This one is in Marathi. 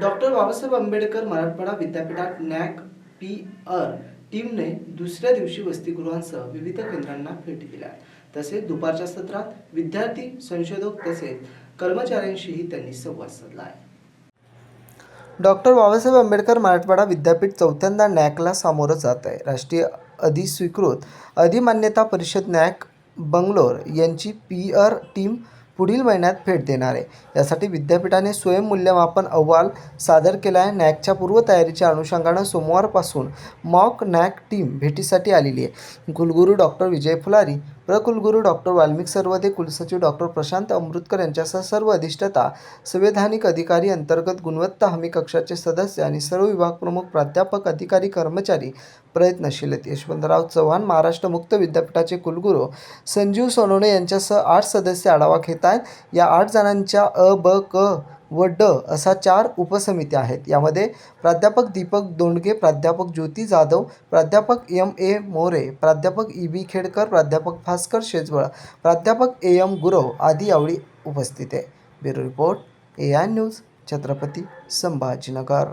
डॉक्टर बाबासाहेब आंबेडकर मराठवाडा विद्यापीठात नॅक पी आर टीमने दुसऱ्या दिवशी वसतिगृहांसह विविध केंद्रांना भेटी दिल्या. तसेच दुपारच्या सत्रात विद्यार्थी संशोधक तसेच कर्मचाऱ्यांशीही त्यांनी संवाद साधला. आहे डॉक्टर बाबासाहेब आंबेडकर मराठवाडा विद्यापीठ चौथ्यांदा नॅकला सामोरं जात आहे. राष्ट्रीय अधिस्वीकृत अधिमान्यता परिषद नॅक बंगलोर यांची पी आर टीम पुढील महिन्यात भेट देणार आहे. यासाठी विद्यापीठाने स्वयंमूल्यमापन अहवाल सादर केला आहे. नॅकच्या पूर्वतयारीच्या अनुषंगानं सोमवारपासून मॉक नॅक टीम भेटीसाठी आलेली आहे. कुलगुरू डॉक्टर विजय फुलारी प्रकुलगुरू डॉक्टर वाल्मिक सर्वदे कुलसचिव डॉक्टर प्रशांत अमृतकर यांच्यासह सर्व अधिष्ठता संवैधानिक अधिकारी अंतर्गत गुणवत्ता हमी कक्षाचे सदस्य आणि सर्व विभाग प्रमुख प्राध्यापक अधिकारी कर्मचारी प्रयत्नशील आहेत. यशवंतराव चव्हाण महाराष्ट्र मुक्त विद्यापीठाचे कुलगुरू संजीव सोनवणे यांच्यासह आठ सदस्य आढावा घेत आहेत. या आठ जणांच्या अ ब क व ड असा चार उपसमित्या आहेत. यामध्ये प्राध्यापक दीपक दोंडगे प्राध्यापक ज्योती जाधव प्राध्यापक एम ए मोरे प्राध्यापक ई बी खेडकर प्राध्यापक भास्कर शेजवळ प्राध्यापक ए एम गुरव आदी यावेळी उपस्थित आहे. Bureau report A I news Chhatrapati Sambhajinagar.